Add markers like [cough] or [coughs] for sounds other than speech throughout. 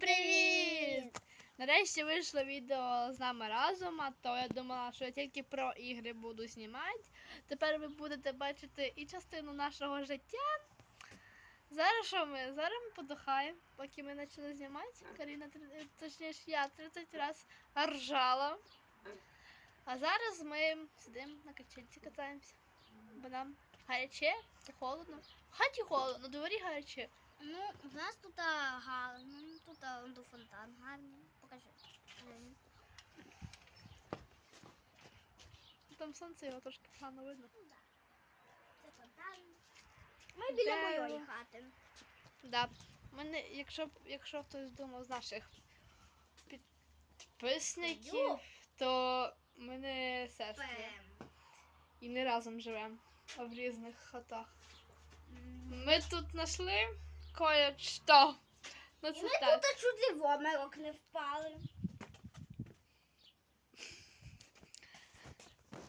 Привіт! Нарешті вийшло відео з нами разом, а то я думала, що я тільки про ігри буду знімати. Тепер ви будете бачити і частину нашого життя. Зараз що ми? Зараз ми подихаємо, поки ми почали знімати. Каріна, три- точніше, я 30 разів ржала. А зараз ми сидимо на качельці, катаємося. Бо нам гаряче холодно. В хаті холодно, на дворі гаряче. Ну, в нас тут гарно, тут он, фонтан гарний. Покажи. Там сонце його трошки погано видно. Ну, да. Це фонтан. Ми біля Дерево. моєї хати. Да. Мене, якщо, б- якщо хтось думав з наших підписників, Йо. то ми не сестри. Пем. І не разом живемо, а в різних хатах. М. Ми тут знайшли кое-що. Ну І ми так. тут чуть ли в омерок не впали.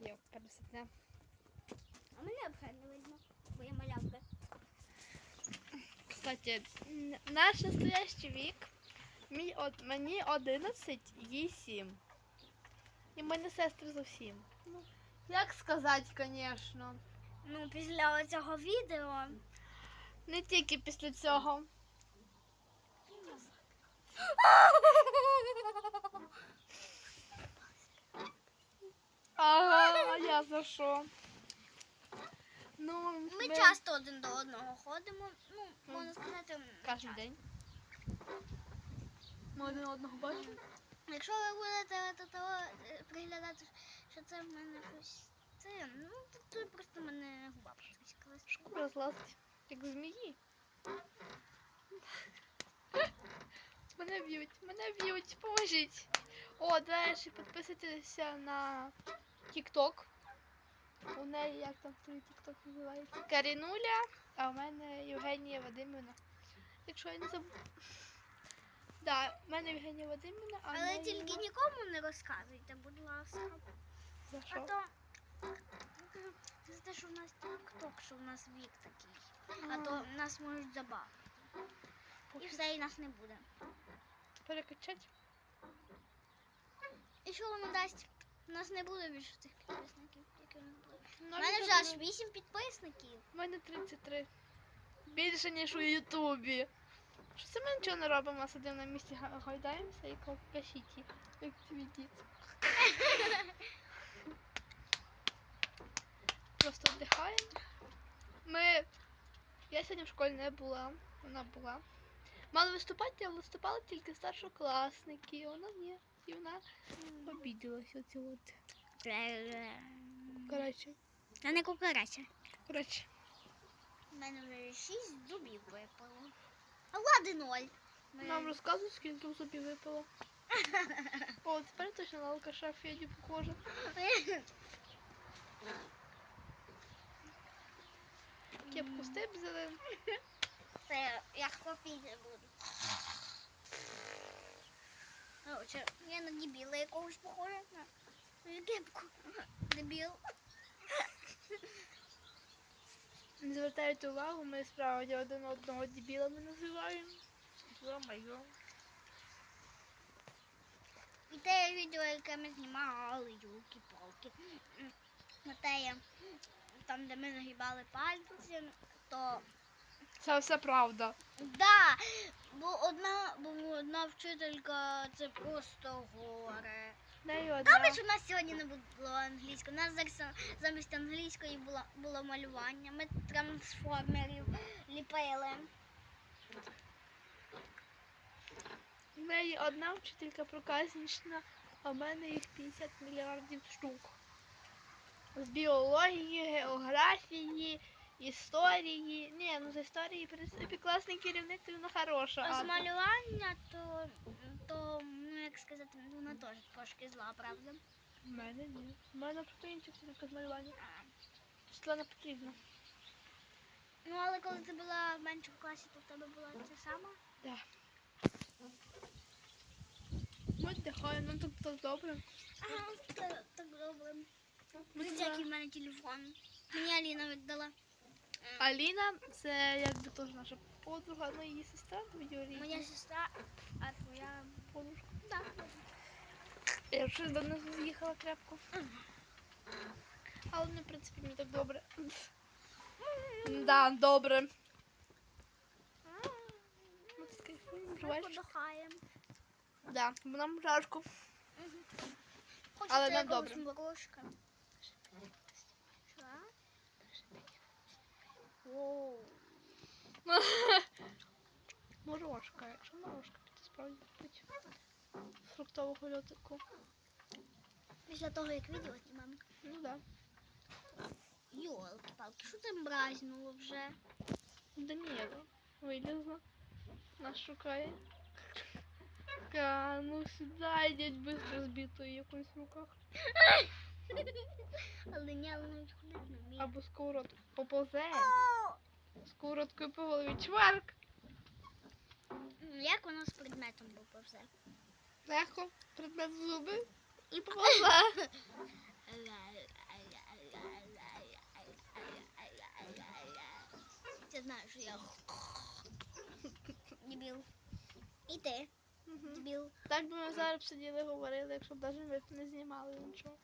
Йо, пересадня. А мене взагалі не видно, бо я малявка. Кстати, н- наш настоящий вік. Мій, од, мені 11, їй 7. І ми не сестри зовсім. Ну, як сказати, звісно. Ну, після цього відео. Не тільки після цього. Ага, а я за що? Ну, Ми часто один до одного ходимо. Ну, можна сказати, Кожен день. Ми один одного бачимо. Якщо ви будете до того е, приглядати, що це в мене щось. Це, ну, то, то просто мене губа потріскалась. Шкура злазить, як змії. Мене б'ють, мене б'ють, поможіть. О, речі, підписуйтеся на TikTok. У неї як там твій TikTok називається? Карінуля, а у мене Євгенія Вадимівна. Якщо я не забуду. Да, в мене Євгенія Вадимівна, а Але неї тільки нікому не розказуйте, будь ласка. За А що? то за те, що в нас TikTok, що в нас вік такий. А то нас можуть забавити. І все, і нас не буде. Перекачать. І що воно дасть? У нас не буде більше цих підписників, які у були. У мене вже аж 8 підписників. У мене 33. Більше, ніж у Ютубі. Що це ми нічого не робимо, а сидимо на місці, га- гойдаємося і кашіті, як твій дід. [laughs] Просто віддихаємо. Ми. Я сьогодні в школі не була, вона була. Мали виступати, а виступали тільки старшокласники, а вона ні. І вона обіділась оці от. Коротше, Та не кукарача. коротше. У мене вже 6 зубів випало. А лади ноль. Нам розказують, скільки в зубі випало. [laughs] О, тепер точно на алкаша Федю похоже. [laughs] Кепку стебзили. Це я хлопіти буду. Короче, я на дебіла якогось похожа на кепку. Дебіл. Не звертайте увагу, ми справді один одного дебілами називаємо. Йо-моє. І те відео, яке ми знімали, юлки-палки. На те, я- там, де ми нагибали пальці, то Це все правда. Да, бо одна, бо одна вчителька це просто горе. Добре, що в нас сьогодні не було англійської. У нас зараз замість англійської було, було малювання. Ми трансформерів ліпили. В неї одна вчителька проказнічна, а в мене їх 50 мільярдів штук. З біології, географії, історії. Ні, ну з історії, в принципі, класний керівник, то вона хороша. А з малювання, то, то ну як сказати, вона теж трошки зла, правда? в мене ні. В мене просто інша вчителька з малювання. Світлана Петрівна. Ну, але коли ти була в меншому класі, то в тебе була те сама. Ми віддихаємо, нам тут так добре. Ага, так, так добре. Ми який в мене телефон. Мені Аліна віддала. Аліна, це якби теж наша подруга моєї сестри двоюрідні. Моя сестра, а твоя подружка. да. Я вже давно з'їхала крепко. Але вони, в принципі, мені так добре. [laughs] Да, добре. Ми тут кайфуємо, Ми подихаємо. Да, нам жарко. Але нам добре. морожка? Воу. Морожка, якщо морожка, то справді купить. Фруктового льотику. Після того, як відео знімемо. Ну да. Йолки-палки, що там бразнуло вже? Даніела вилізла. Нас шукає. Ка, ну сюди йдіть быстро збитою якоюсь в руках. [laughs] Але навіть ходити не вміє. Або сковородку. Поповзе. Сковородкою по голові. Чварк! Як воно з предметом поповзе? Легко. Предмет в зуби. І поповзе. [laughs] Я знаю, що я [laughs] дебіл. І ти, дебіл. Так би ми зараз сиділи говорили, якщо б навіть ми не знімали нічого.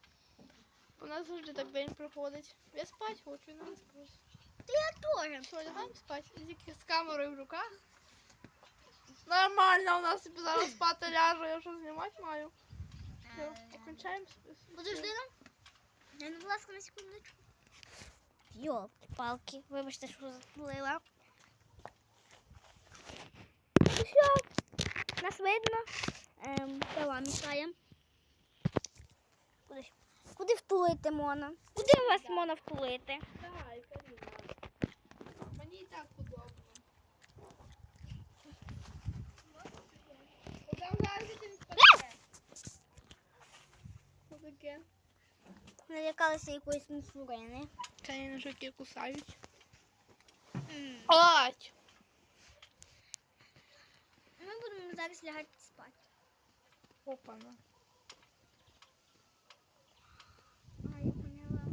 У нас завжди так день проходить. Я спать хочу, не спать. Я теж. Що, лягаємо спать? І тільки з камерою в руках. Нормально, у нас зараз спати ляжу, я що знімати маю. Все, покінчаємо. з- Подожди нам. Я ну, будь ласка, на секундочку. Йолки-палки, вибачте, що заплила. Ну все, нас видно. Ем, пила мішає. Куди, ж- куди втулити Мона? Куди вас Мона втулити? Давай, Каріна. Мені і так удобно. Куди він? Що таке? Налякалася якоїсь мусорини. Кані жуки кусають. Ать! Ми будемо зараз лягати спати. Опана. А, я поняла.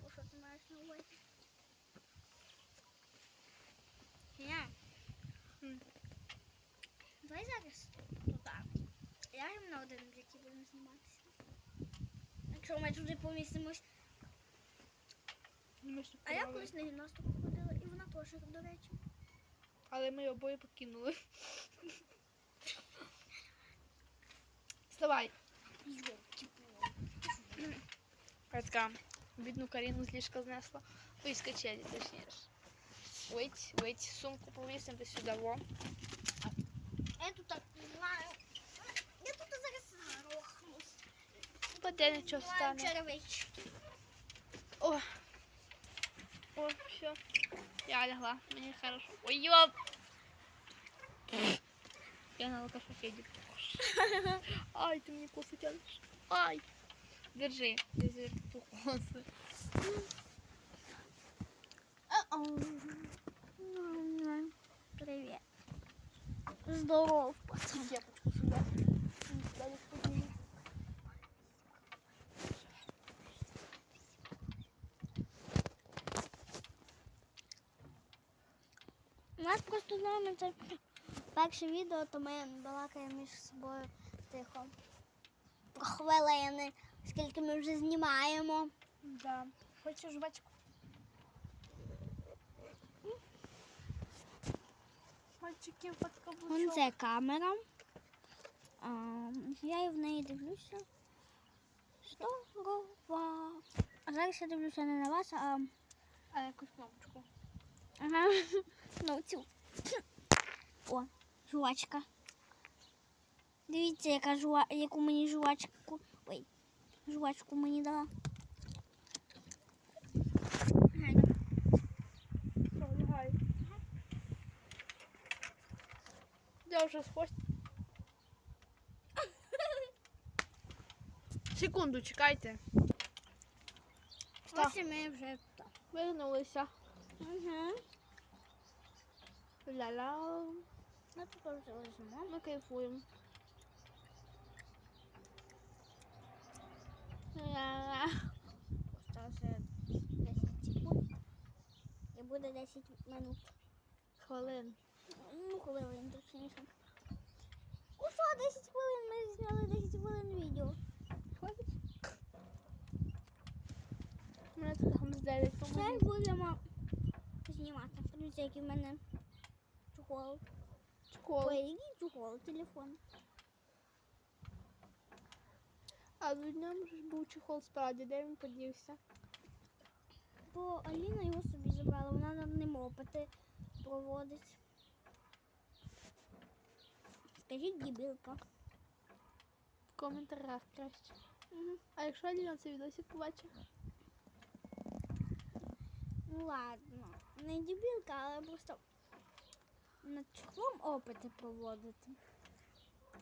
Про що ти маєш на увазі? Ня. М. Давай зараз туди. Ляжемо на один бік і будемо зніматися. Якщо ми туди помістимось. Ми ж А я колись на гімнастику ходила, і вона теж, до речі. Але ми обоє покинули. Вставай. Катка, бідну Каріну з ліжка знесла. Ой, з качелі, точніше. Вить, вить, сумку повісимо сюди, во. Я тут так не знаю. Я тут зараз грохнусь Та де нічого Маю стане. черевички. О, о, все. Я лягла, мені хорошо. Ой, йоп! Я на алкофофеде. [laughs] Ай, ты мне косы тянешь. Ай! Держи, держи ту косы. Привіт. Здоров, пацан. З це перше відео, то ми балакаємо між собою тихо. Про хвилини, скільки ми вже знімаємо. Да. Хочешь жвачку? Каблучок. це камера. А, я і в неї дивлюся. Здорова. А зараз я дивлюся не на вас, а А якусь мамочку. ага, [laughs] ну цю. О, жувачка. Дивіться, яка жуа... яку мені жувачку. Ой, жувачку мені дала. Я вже схоч. [laughs] Секунду, чекайте. Ось і ми вже. Вернулися. Угу. Ля-ля. Ну, тепер вже лежимо. Ми кайфуємо. Осталося 10 секунд. І буде 10 минут. Хвилин. Ну, хвилин точніше. Що, 10 хвилин ми зняли 10 хвилин відео. Хватить? Тут там з 9 Зараз будемо знімати. Дивіться, який в мене чохол. Школи. Ой, який телефон. А до днем ж був чехол справді, де він подівся? Бо Аліна його собі забрала, вона над ним опити проводить. Скажіть, дібілка. В коментарях краще. Угу. А якщо Аліна цей відосик побачить? Ну ладно, не дебілка, але просто над чохлом опити проводити.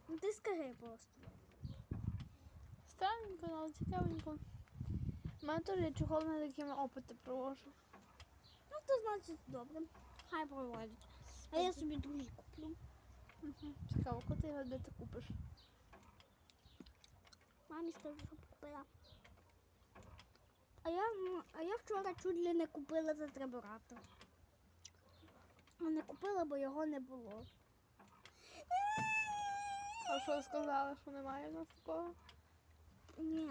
Ну ти скажи просто. Странненько, але цікавенько. У мене теж є чехол, над якими опити провожу. Ну то значить добре. Хай проводять. А я собі другий куплю. Угу. Цікаво, коли ти його де ти купиш? Мамі скажу, щоб купила. А я, а я вчора чуть ли не купила за триборатор. Не купила, бо його не було. А що сказали, що немає у нас такого? Ні.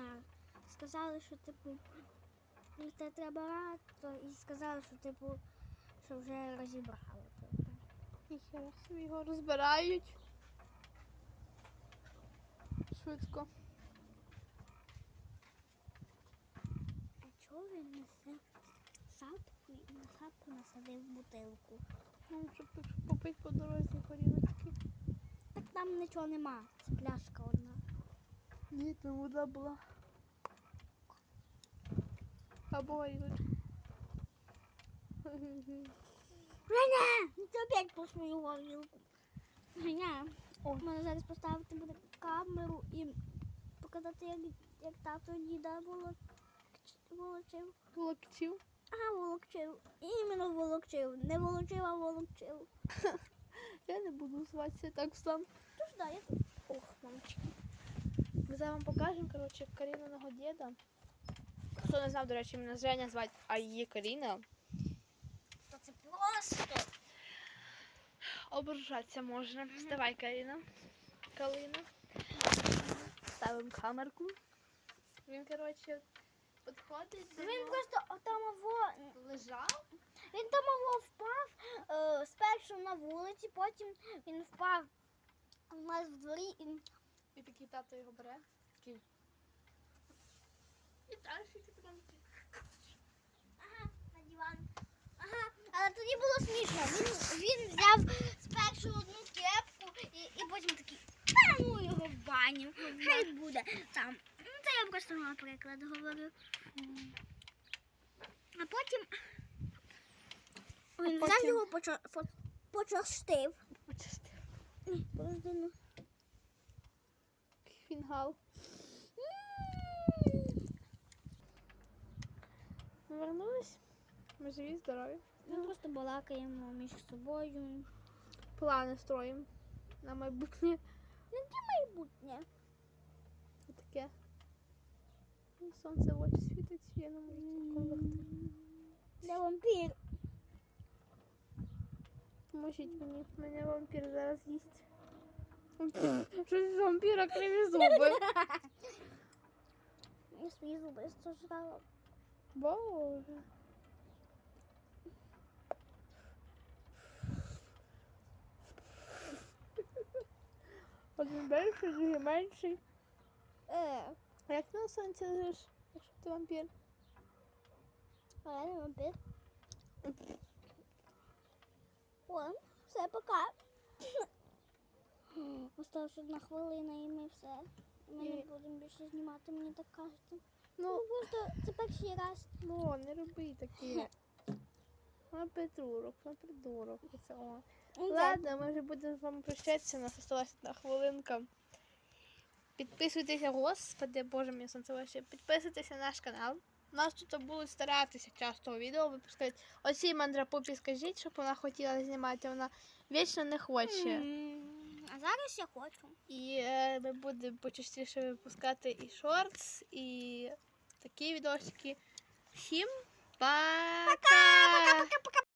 Сказали, що типу це триборатор і сказали, що типу, що вже розібрали. типу. Ніхера собі його розбирають. Швидко. А чого він несе садку і на садку насадив бутилку? Ну, щоб попити по дорозі горілочки. Так там нічого нема. Це пляшка одна. Ні, там вода була. Або горілочка. Женя! Ти опять по свою горілку. Женя, О. мене зараз поставити буде камеру і показати, як, як тато діда волок... волочив. Локтів. Ага, волокчив. Іменно волокчив. Не волочив, а волокчив. [laughs] Я не буду зватися так сам. Тож да, я... Ох, мамочки. Ми зараз вам покажемо, коротше, Каріниного діда. Хто не знав, до речі, мене Женя звати, а її Каріна. То це просто. Ображатися можна. Вставай, Каріна. Калина. Ставимо камерку. Він, коротше, підходить. до Він нього. просто там аво... лежав. Він там аво впав е, спершу на вулиці, потім він впав у нас в дворі і І такий тато його бере. Такий. І далі ти там. Ага, на диван. Ага, але тоді було смішно. Він, він взяв спершу одну кепку і, і потім такий, та ну його в баню. Хай буде там. Ну, просто наприклад говорю. А потім він потім? його фо- почастив. Ні, ну. Фінгал. Вернулись. Ми живі, здорові. Ми просто балакаємо між собою. Плани строїмо на майбутнє. Майбутнє. Таке. Сонце в очі світить, я не можу такого легти. Де вампір? Поможіть мені, мене вампір зараз їсть. Щось з вампіра криві зуби. [laughs] Я свої зуби стожрала. Боже. Один більший, другий менший. Е, А як на сонці лежиш, якщо ти вампір? а я не вампір. О, все, пока. [coughs] Осталась одна хвилина і ми все. Ми не будемо більше знімати, мені так кажеться. Ну, Ну просто це перший раз. ну, не роби таке. [laughs] На придурок, на придурок. Ну. Ладно, ми вже будемо з вами прощатися. У нас осталась одна хвилинка. Підписуйтеся, господи, боже мій сонце ваше. Підписуйтесь на наш канал. У нас тут будуть старатися часто відео випускати. Оцій мандрапупі скажіть, щоб вона хотіла знімати, вона вічно не хоче. А зараз я хочу. І е, ми будемо почастіше випускати і шортс, і такі відосики. Всім пока! Пока-пока-пока!